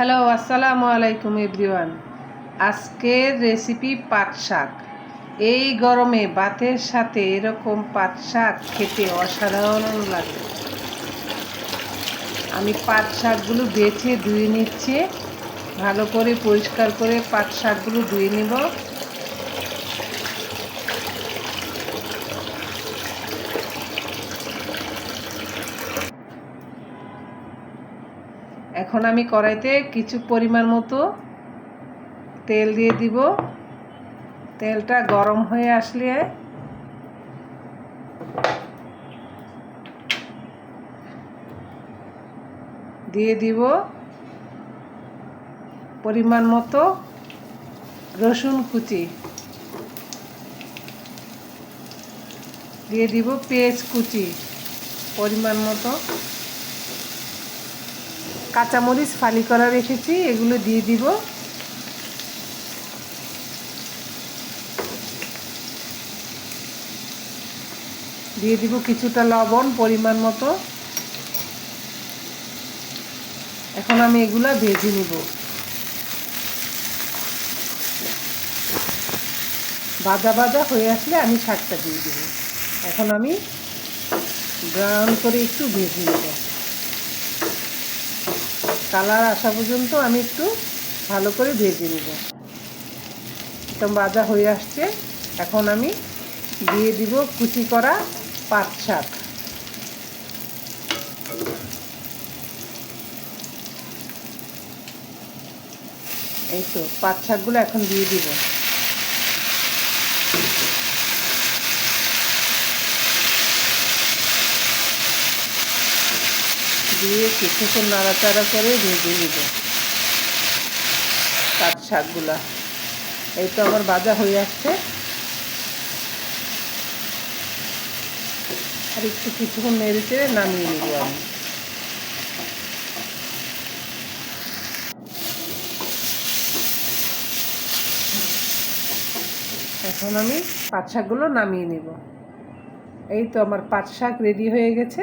Hello, আসসালামু আলাইকুম everyone. আজকের রেসিপি পাট শাক। এই গরমে ভাতের সাথে এরকম পাট শাক খেতে অসাধারণ লাগে। আমি পাট শাকগুলো বেছে ধুয়ে নিচ্ছে। ভালো করে পরিষ্কার করে পাট শাকগুলো ধুয়ে নিব। এখন আমি কড়াইতে কিছু পরিমাণ মতো তেল দিয়ে দিব। তেলটা গরম হয়ে আসলে দিয়ে দিব পরিমাণ মতো রসুন কুচি। দিয়ে দিব পেঁয়াজ কুচি, পরিমাণ মতো। কাঁচামরিচ, ফালি করা রেখেছি এগুলো দিয়ে দিব। দিয়ে দিব কিছুটা লবণ পরিমাণ মতো। এখন আমি এগুলা ভেজে নিব। বাজা বাজা হয়ে আসলে আমি শাকটা দিয়ে দিব। এখন আমি ব্রাউন করে একটু ভেজে নেব। কালার আসা পর্যন্ত আমি একটু ভালো করে ভেজে নেব। একদম বাজা হয়ে আসছে। এখন আমি দিয়ে দিব কুচি করা পাট শাক। এই তো, পাট শাকগুলো এখন দিয়ে দিব। দিয়ে কিছুক্ষণ নাড়াচাড়া করে ভেজে নিব। পাট শাকগুলা। এই তো আমার ভাজা হয়ে আসছে। আর একটু কিছুক্ষণ নেড়ে চেড়ে নামিয়ে নিব আমি। এখন আমি পাট শাকগুলো নামিয়ে নিব। এই তো আমার পাট শাক রেডি হয়ে গেছে।